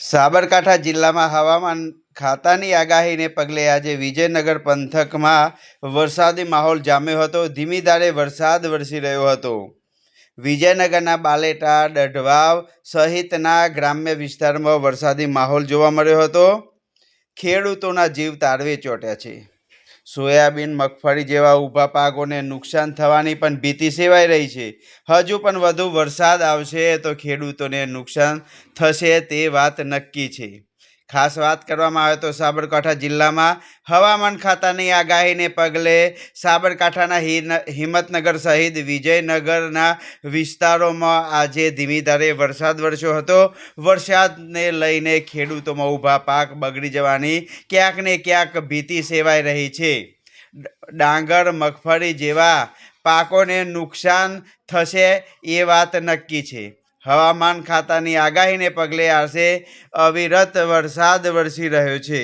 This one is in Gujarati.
સાબરકાંઠા જિલ્લામાં હવામાન ખાતાની આગાહીને પગલે આજે વિજયનગર પંથકમાં વરસાદી માહોલ જામ્યો હતો. ધીમી ધારે વરસાદ વરસી રહ્યો હતો. વિજયનગરના બાલેટા ડઢવાવ સહિતના ગ્રામ્ય વિસ્તારમાં વરસાદી માહોલ જોવા મળ્યો હતો. ખેડૂતોના જીવ તારવે ચોટ્યા છે. સોયાબીન, મગફળી જેવા ઊભા પાકોને નુકસાન થવાની પણ ભીતિ સેવાઈ રહી છે. હજુ પણ વધુ વરસાદ આવશે તો ખેડૂતોને નુકસાન થશે તે વાત નક્કી છે. ખાસ વાત કરવામાં આવે તો સાબરકાંઠા જિલ્લામાં હવામાન ખાતાની આગાહીને પગલે સાબરકાંઠાના હિંમતનગર સહિત વિજયનગરના વિસ્તારોમાં આજે ધીમી ધારે વરસાદ વરસ્યો હતો. વરસાદને લઈને ખેડૂતોમાં ઊભા પાક બગડી જવાની ક્યાંક ને ક્યાંક ભીતિ સેવાઈ રહી છે. ડાંગર, મગફળી જેવા પાકોને નુકસાન થશે એ વાત નક્કી છે. હવામાન ખાતાની આગાહીને પગલે આજે અવિરત વરસાદ વરસી રહ્યો છે.